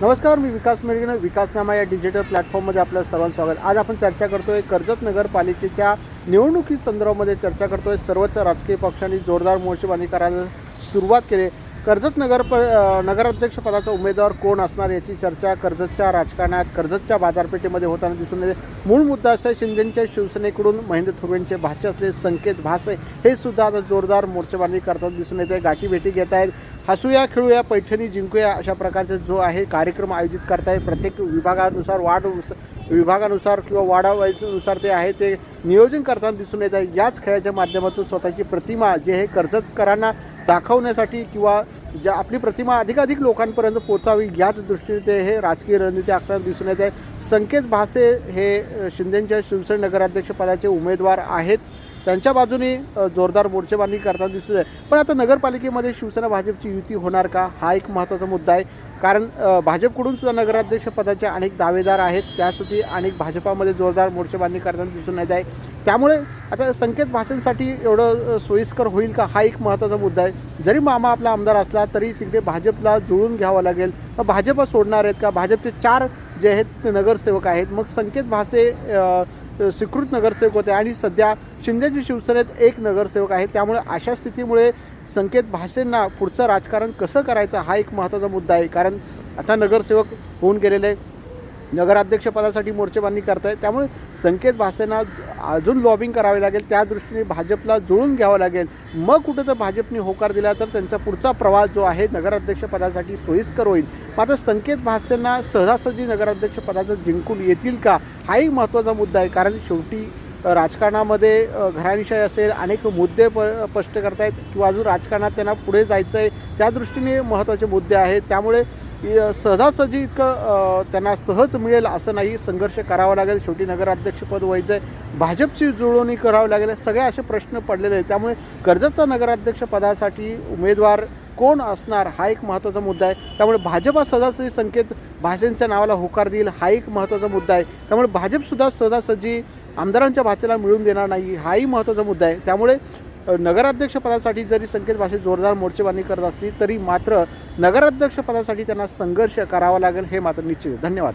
नमस्कार मी विकास मेळगणे विकासनामा या डिजिटल प्लॅटफॉर्ममध्ये आपलं सर्वांचं स्वागत. आज आपण चर्चा करतोय कर्जत नगरपालिकेच्या निवडणुकी संदर्भामध्ये चर्चा करतोय. सर्वच राजकीय पक्षांनी जोरदार मोर्चेबांधणी करायला सुरुवात केली. कर्जत नगर प नगराध्यक्षपदाचा उमेदवार कोण असणार याची चर्चा कर्जतच्या राजकारणात कर्जतच्या बाजारपेठेमध्ये होताना दिसून येते. मूळ मुद्दा असा शिंदेंच्या शिंदेच्या शिवसेनेकडून महेंद्र थोरेंचे भाचे असलेले संकेत भासे हे सुद्धा आता जोरदार मोर्चेबांधणी करताना दिसून येते. गाठीभेटी घेत आहेत. हसूया खेळूया पैठणी जिंकूया अशा प्रकारचा जो आहे कार्यक्रम आयोजित करताय. प्रत्येक विभागानुसार वार्ड विभागानुसार किंवा वाडावाईनुसार ते आहे ते नियोजन करताना दिसून येत आहे. याच खेळाच्या माध्यमातून स्वतःची प्रतिमा जे हे कर्जतकरांना दाखवण्यासाठी किंवा ज्या आपली प्रतिमा अधिकाधिक लोकांपर्यंत पोचावी याच दृष्टीने ते हे राजकीय रणनीती आखताना दिसून येत आहे. संकेत भासे हे शिंदेच्या शिवसेना नगराध्यक्षपदाचे उमेदवार आहेत. त्यांच्या बाजूने जोरदार मोर्चेबांधणी करताना दिसत आहे पण आता नगरपालिकेमध्ये शिवसेना भाजपची युती होणार का? हा एक महत्त्वाचा मुद्दा आहे. कारण भाजपकडून सुद्धा नगराध्यक्षपदाचे अनेक दावेदार आहेत. त्यासाठी अनेक भाजपामध्ये जोरदार मोर्चेबांधणी करताना दिसून येत आहे. त्यामुळे आता संकेत भाषणांसाठी एवढं सोयीस्कर होईल का? हा एक महत्त्वाचा मुद्दा आहे. जरी मामा आपला आमदार असला तरी तिकडे भाजपला जुळून घ्यावं लागेल. मग भाजप सोडणार आहेत का? भाजपचे चार जे आहेत ते नगरसेवक आहेत. मग संकेत भासे स्वीकृत नगरसेवक होते आणि सध्या शिंदेजी शिवसेनेत एक नगरसेवक आहे. त्यामुळे अशा स्थितीमुळे संकेत भासेंना पुढचं राजकारण कसं करायचं हा एक महत्त्वाचा मुद्दा आहे. कारण आता नगरसेवक होऊन गेलेले नगराध्यक्षपदासाठी मोर्चेबांधणी करतायत. त्यामुळे संकेत भासेना अजून लॉबिंग करावी लागेल. त्या दृष्टीने भाजपला जुळून घ्यावं लागेल. मग कुठं तर भाजपने होकार दिला तर त्यांचा पुढचा प्रवास जो आहे नगराध्यक्षपदासाठी सोयीस्कर होईल. मात्र संकेत भासेंना सहजासहजी नगराध्यक्षपदाचं जिंकून येतील का? हाही महत्त्वाचा मुद्दा आहे. कारण शेवटी राजकारणामध्ये घराविषयी असेल अनेक मुद्दे प स्पष्ट करतायत किंवा अजून राजकारणात त्यांना पुढे जायचं आहे त्या दृष्टीने महत्त्वाचे मुद्दे आहेत. त्यामुळे सहजासहजी इतकं त्यांना सहज मिळेल असं नाही. संघर्ष करावा लागेल. शेवटी नगराध्यक्षपद व्हायचं आहे भाजपची जुळवणी करावी लागेल. सगळे असे प्रश्न पडलेले आहेत. त्यामुळे कर्जतचा नगराध्यक्षपदासाठी उमेदवार कोण असणार? हा एक महत्त्वाचा मुद्दा आहे. त्यामुळे भाजप हा सहजासहजी संकेत भाषेंच्या नावाला होकार देईल हा एक महत्त्वाचा मुद्दा आहे. त्यामुळे भाजपसुद्धा सदासजी आमदारांच्या भाषेला मिळून देणार नाही हाही महत्त्वाचा मुद्दा आहे. त्यामुळे नगराध्यक्षपदासाठी जरी संकेत भाषे जोरदार मोर्चेबांधणी करत असली तरी मात्र नगराध्यक्षपदासाठी त्यांना संघर्ष करावा लागेल हे मात्र निश्चित धन्यवाद.